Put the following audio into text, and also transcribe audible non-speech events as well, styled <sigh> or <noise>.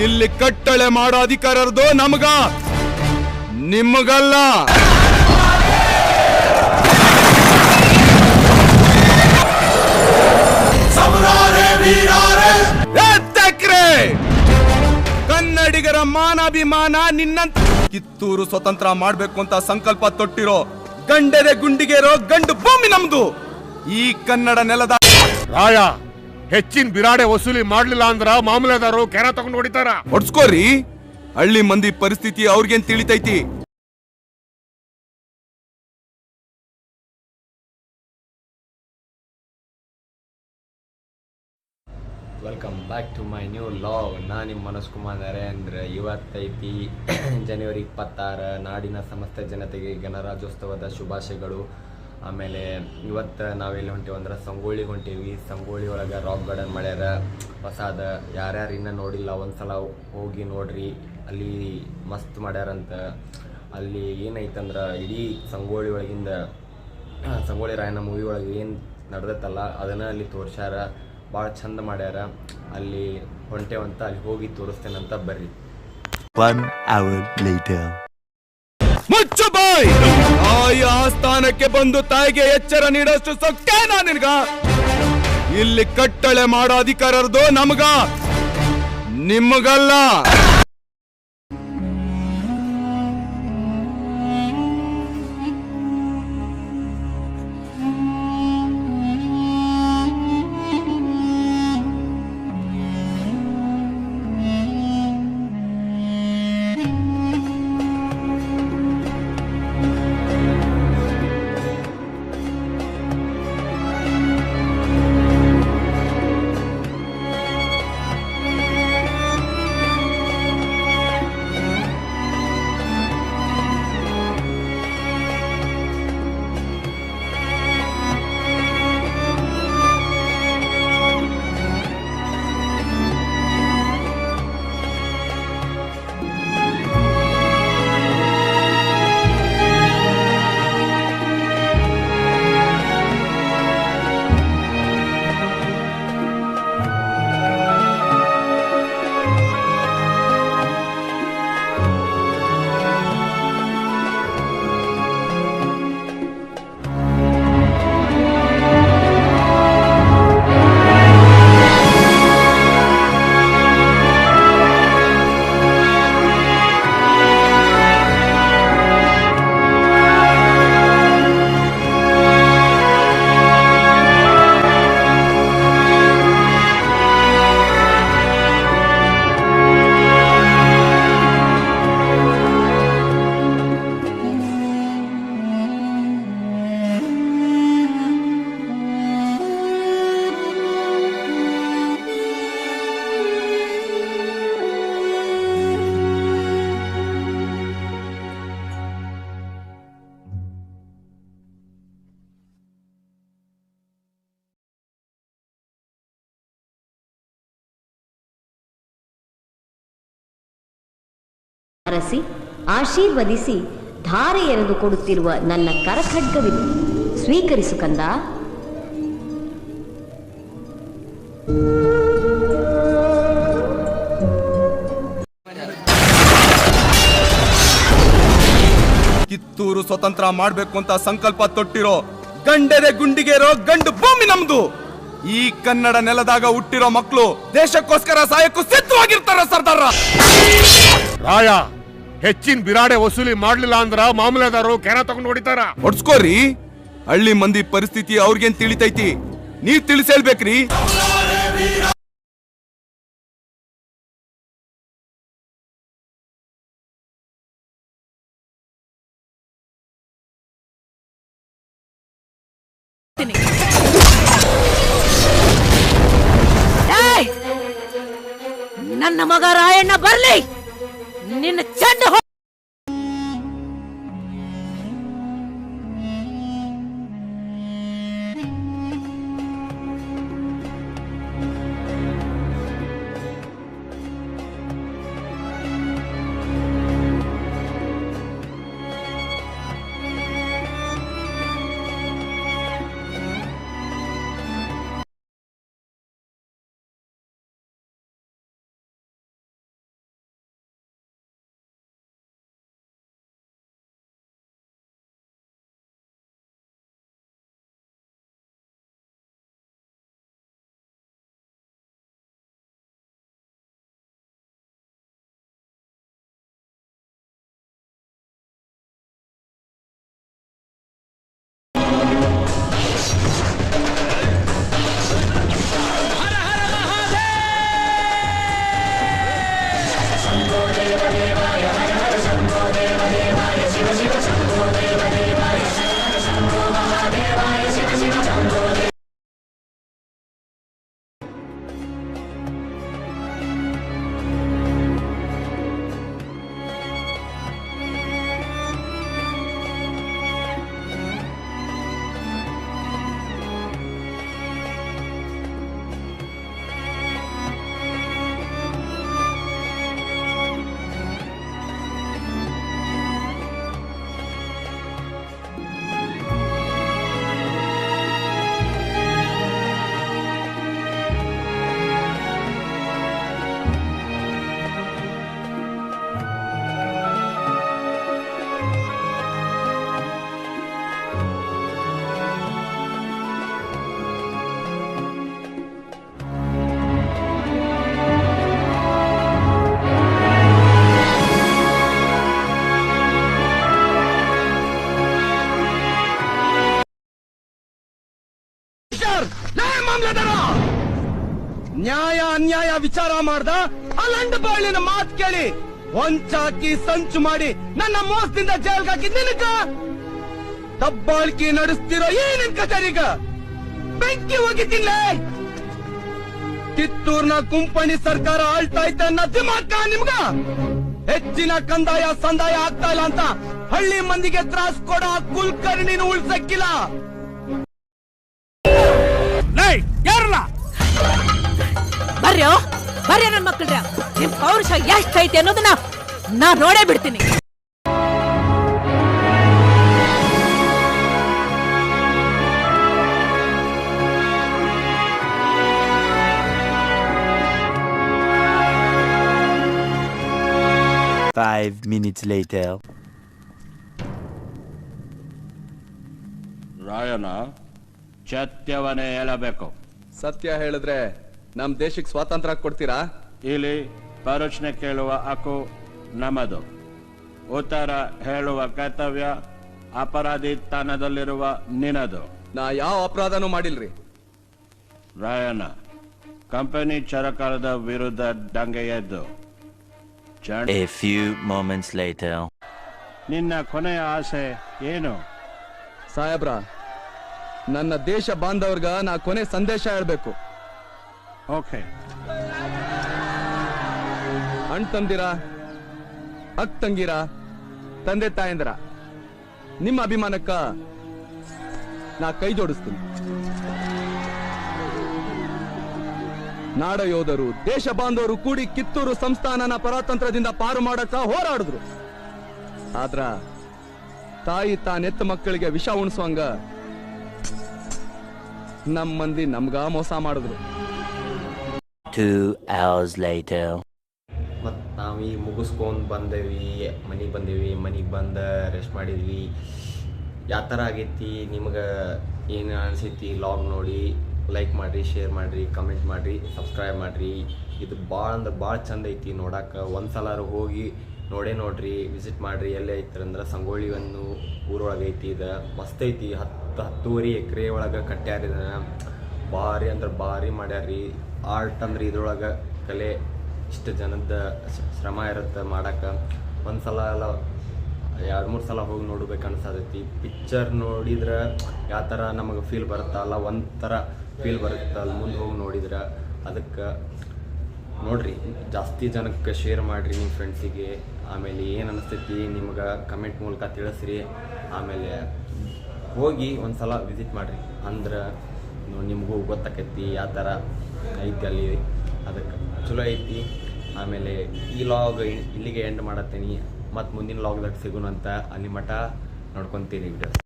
ಇಲ್ಲಿ ಕಟ್ಟಳೆ ಮಾಡೋ ಅಧಿಕಾರ ಇರೋದು ನಮಗ. ನಿಮಗಲ್ಲ! ಕನ್ನಡಿಗರ ಮಾನಾಭಿಮಾನ ನಿನ್ನಂತ ಕಿತ್ತೂರು ಸ್ವತಂತ್ರ ಮಾಡ್ಬೇಕು ಅಂತ ಸಂಕಲ್ಪ ತೊಟ್ಟಿರೋ ಗಂಡೆದೆ ಗುಂಡಿಗೆರೋ ಗಂಡು ಭೂಮಿ ನಮ್ದು. ಈ ಕನ್ನಡ ನೆಲದ ರಾಯ ಹೆಚ್ಚಿನ ಬಿರಾಡೆ ವಸೂಲಿ ಮಾಡ್ಲಿಲ್ಲ ಅಂದ್ರ ಮಾಮೂಲಾದಾರು ಕೆರ ತಗೊಂಡು ಹೊಡಿತಾರ. ಹೊಡ್ಸ್ಕೋರಿ. ಹಳ್ಳಿ ಮಂದಿ ಪರಿಸ್ಥಿತಿ ಅವ್ರಿಗೇನ್ ತಿಳಿತೈತಿ? Welcome back to my new vlog ನಾನು ನಿಮ್ಮ ಮನೋಜ್ ಕುಮಾರ್ ನರೇಂದ್ರ ಇವತ್ತೈತಿ <clears throat> ಜನವರಿ ಇಪ್ಪತ್ತಾರು ನಾಡಿನ ಸಮಸ್ತ ಜನತೆಗೆ ಗಣರಾಜ್ಯೋತ್ಸವದ ಶುಭಾಶಯಗಳು. ಆಮೇಲೆ ಇವತ್ತು ನಾವೆಲ್ಲಿ ಹೊಂಟೀವಿ ಅಂದ್ರೆ ಸಂಗೊಳ್ಳಿಗೆ ಹೊಂಟೀವಿ. ಸಂಗೊಳ್ಳಿ ಒಳಗೆ ರಾಕ್ ಗಾರ್ಡನ್ ಮಾಡ್ಯಾರ. ಹೊಸಾದ. ಯಾರ್ಯಾರು ಇನ್ನೂ ನೋಡಿಲ್ಲ, ಒಂದ್ಸಲ ಹೋಗಿ ನೋಡ್ರಿ. ಅಲ್ಲಿ ಮಸ್ತ್ ಮಾಡ್ಯಾರಂತ. ಅಲ್ಲಿ ಏನೈತಂದ್ರೆ ಇಡೀ ಸಂಗೊಳ್ಳಿ ಒಳಗಿಂದ ಸಂಗೋಳಿ ರಾಯಣ್ಣ ಮೂವಿ ಒಳಗೆ ಏನು ನಡೆದತ್ತಲ್ಲ ಅದನ್ನ ಅಲ್ಲಿ ತೋರ್ಸ್ಯಾರ. ಭಾಳ ಚಂದ ಮಾಡ್ಯಾರ. ಅಲ್ಲಿ ಹೊಂಟೇವಂತ, ಅಲ್ಲಿ ಹೋಗಿ ತೋರಿಸ್ತೇನಂತ ಬರ್ರಿ. ಮುಚ್ಚು ಬಾಯ್ ತಾಯಿ ಆಸ್ಥಾನಕ್ಕೆ ಬಂದು ತಾಯಿಗೆ ಎಚ್ಚರ ನೀಡೋಷ್ಟು ಸೊಕ್ಕೆ ನಿನ್ಗ? ಇಲ್ಲಿ ಕಟ್ಟಳೆ ಮಾಡೋ ಅಧಿಕಾರದ್ದು ನಮಗ. ನಿಮಗಲ್ಲ. ಅರಸಿ ಆಶೀರ್ವದಿಸಿ ಧಾರೆ ಎರೆದು ಕೊಡುತ್ತಿರುವ ನನ್ನ ಕರಖಡ್ಗವಿದು. ಸ್ವೀಕರಿಸು ಕಂದ. ಕಿತ್ತೂರು ಸ್ವತಂತ್ರ ಮಾಡಬೇಕು ಅಂತ ಸಂಕಲ್ಪ ತೊಟ್ಟಿರೋ ಗಂಡೆದೆ ಗುಂಡಿಗೆರೋ ಗಂಡು ಭೂಮಿ ನಮ್ದು. ಈ ಕನ್ನಡ ನೆಲದಾಗ ಹುಟ್ಟಿರೋ ಮಕ್ಕಳು ದೇಶಕ್ಕೋಸ್ಕರ ಸಾಯಕ್ಕೂ ಸಿದ್ಧವಾಗಿರ್ತಾರ ಸರ್ದಾರ. ರಾಯ. ಹೆಚ್ಚಿನ ಬಿರಾಡೆ ವಸೂಲಿ ಮಾಡ್ಲಿಲ್ಲ ಅಂದ್ರ ಮಾಮೂಲಾದಾರು ಕೆರ ತಗೊಂಡು ಹೊಡಿತಾರ. ಹೊಡ್ಸ್ಕೋರಿ. ಹಳ್ಳಿ ಮಂದಿ ಪರಿಸ್ಥಿತಿ ಅವ್ರಿಗೇನ್ ತಿಳಿತೈತಿ? ನೀವ್ ತಿಳಿಸೇಳ್ಬೇಕ್ರಿ! ನನ್ನ ಮಗ ರಾಯಣ್ಣ ಬರ್ಲಿ! ನಿನ್ನ ಚೆಂಡು ಅನ್ಯಾಯ ವಿಚಾರ ಮಾಡ್ದ ಅಲ್ಲಂಡ ಬಾಳಿನ ಮಾತ್ ಕೇಳಿ ಹೊಂಚಾಕಿ ಸಂಚು ಮಾಡಿ ನನ್ನ ಮೋಸದಿಂದ ಜೈಲ್ಗೆ ಹಾಕಿದ್ ದಬ್ಬಾಳ್ಕಿ ದಬ್ಬಾಳಿಕೆ ನಡೆಸ್ತಿರೋ ಏನಿನ್ ಕಚೇರಿಗ? ಬೆಂಕಿ ಹೋಗಿದ್ದಿಲ್ಲ ಕಿತ್ತೂರ್ನ ಕುಂಪಣಿ ಸರ್ಕಾರ ಆಳ್ತಾ ಇದ್ದ ದಿಮಾಕ ನಿಮ್ಗ? ಹೆಚ್ಚಿನ ಕಂದಾಯ ಸಂದಾಯ ಆಗ್ತಾ ಇಲ್ಲ ಅಂತ ಹಳ್ಳಿ ಮಂದಿಗೆ ತ್ರಾಸ್ ಕೊಡ ಕುಲ್ಕರ್ಣಿನ ಉಳ್ಸಕ್ಕಿಲ್ಲ. ಬರ್ರಿ ಬರ್ರಿ ನನ್ ಮಕ್ಕಳ್ರ ನಿಮ್ ಪೌರುಷ ಎಷ್ಟೈತಿ ಅನ್ನೋದನ್ನ ನಾ ನೋಡೇ ಬಿಡ್ತೀನಿ. Five minutes later. ರಾಯನ ಚತ್ಯವನೇ ಹೇಳಬೇಕು. ಸತ್ಯ ಹೇಳಿದ್ರೆ ನಮ್ ದೇಶಕ್ಕೆ ಸ್ವಾತಂತ್ರ್ಯ ಕೊಡ್ತೀರಾ? ಇಲ್ಲಿ ಪ್ರಶ್ನೆ ಕೇಳುವ ಹಕ್ಕು ನಮ್ಮದು. ಉತ್ತರ ಹೇಳುವ ಕರ್ತವ್ಯ ಅಪರಾಧಿ ತಾಣದಲ್ಲಿರುವ ನಿನದು. ನಾ ಯಾವ ಅಪರಾಧನೂ ಮಾಡಿಲ್ರಿ. ರಾಯನ ಕಂಪನಿ ಚರಕಾರದ ವಿರುದ್ಧ ದಂಗೆ ಎದ್ದು. ಚಂಡ್- A few moments later. ನಿನ್ನ ಕೊನೆಯ ಆಸೆ ಏನು? ಸಾಹೇಬ್ರ ನನ್ನ ದೇಶ ಬಾಂಧವ್ರಗ ನಾ ಕೊನೆ ಸಂದೇಶ ಹೇಳ್ಬೇಕು. ಓಕೆ ಅಣ್ಣ ತಂದಿರ ಅಕ್ ತಂಗಿರ ತಂದೆ ತಾಯಂದಿರ ನಿಮ್ಮ ಅಭಿಮಾನಕ್ಕ ನಾ ಕೈ ಜೋಡಿಸ್ತೀನಿ. ನಾಡ ಯೋಧರು ದೇಶ ಬಾಂಧವರು ಕೂಡಿ ಕಿತ್ತೂರು ಸಂಸ್ಥಾನನ ಪರಾತಂತ್ರದಿಂದ ಪಾರು ಮಾಡಕ ಹೋರಾಡಿದ್ರು. ಆದ್ರ ತಾಯಿ ತಾನೆತ್ತ ಮಕ್ಕಳಿಗೆ ವಿಷ ಉಣಿಸುವಂಗ ನಮ್ಮ ಮಂದಿ ನಮ್ಗ ಮೋಸ ಮಾಡಿದ್ರು. Two hours later. ಮತ್ತು ನಾವೀಗ ಮುಗಿಸ್ಕೊಂಡು ಬಂದೇವಿ, ಮನೆಗೆ ಬಂದೇವಿ, ಮನೆಗೆ ಬಂದು ರೆಸ್ಟ್ ಮಾಡಿದ್ವಿ. ಯಾವ ಥರ ಆಗೈತಿ ನಿಮ್ಗೆ ಏನು ಅನಿಸೈತಿ ಲಾಗ್ ನೋಡಿ ಲೈಕ್ ಮಾಡಿರಿ ಶೇರ್ ಮಾಡಿರಿ ಕಮೆಂಟ್ ಮಾಡಿರಿ ಸಬ್ಸ್ಕ್ರೈಬ್ ಮಾಡಿರಿ. ಇದು ಭಾಳ ಅಂದ್ರೆ ಭಾಳ ಚಂದ ಐತಿ ನೋಡಕ್ಕೆ ಒಂದು ಸಲ ಹೋಗಿ ನೋಡೇ ನೋಡ್ರಿ ವಿಸಿಟ್ ಮಾಡಿರಿ, ಎಲ್ಲೇ ಐತ್ರಿ ಅಂದ್ರೆ ಸಂಗೊಳ್ಳಿ ಒಂದು ಊರೊಳಗೆ ಐತಿ ಇದು. ಮಸ್ತ್ ಐತಿ. ಹತ್ತು ಹತ್ತುವರೆ ಎಕರೆ ಒಳಗೆ ಕಟ್ಟ್ಯಾರ ಇದನ್ನ ಭಾರಿ ಅಂದ್ರೆ ಭಾರಿ ಮಾಡ್ಯಾರ್ರಿ. ಆರ್ಟ್ ಅಂದ್ರೆ ಇದ್ರೊಳಗೆ ಕಲೆ, ಇಷ್ಟು ಜನದ ಶ್ರ- ಶ್ರಮ ಇರುತ್ತೆ ಮಾಡಕ್ಕೆ ಒಂದು ಸಲ ಎಲ್ಲ, ಎರಡು ಮೂರು ಸಲ ಹೋಗಿ ನೋಡ್ಬೇಕು ಅನ್ಸತೈತಿ. ಪಿಕ್ಚರ್ ನೋಡಿದ್ರೆ ಯಾವ ಥರ ನಮಗೆ ಫೀಲ್ ಬರುತ್ತಲ್ಲ ಒಂಥರ ಫೀಲ್ ಬರುತ್ತೆ ಅಲ್ಲಿ ಮುಂದೆ ಹೋಗಿ ನೋಡಿದ್ರೆ ಅದಕ್ಕೆ ನೋಡ್ರಿ, ಜಾಸ್ತಿ ಜನಕ್ಕೆ ಶೇರ್ ಮಾಡಿರಿ ನಿಮ್ಮ ಫ್ರೆಂಡ್ಸಿಗೆ ಆಮೇಲೆ ಏನು ಅನಿಸ್ತೈತಿ ನಿಮ್ಗೆ ಕಮೆಂಟ್ ಮೂಲಕ ತಿಳಿಸ್ರಿ. ಆಮೇಲೆ ಹೋಗಿ ಒಂದು ಸಲ ವಿಸಿಟ್ ಮಾಡಿರಿ. ಅಂದ್ರೆ ನಿಮಗೂ ಗೊತ್ತಾಕೈತಿ ಯಾವ ಥರ ಐತಿ ಅಲ್ಲಿ. ಅದಕ್ಕೆ ಚಲೋ ಐತಿ. ಆಮೇಲೆ ಈ ಲಾಗ್ ಇಲ್ಲಿಗೆ ಎಂಡ್ ಮಾಡತ್ತೀನಿ. ಮತ್ತು ಮುಂದಿನ ಲಾಗ್ದಾಗ ಸಿಗೋಣ ಅಂತ ಅಲ್ಲಿ ಮಠ ನೋಡ್ಕೊತೀನಿ ವಿಡಿಯೋಸ್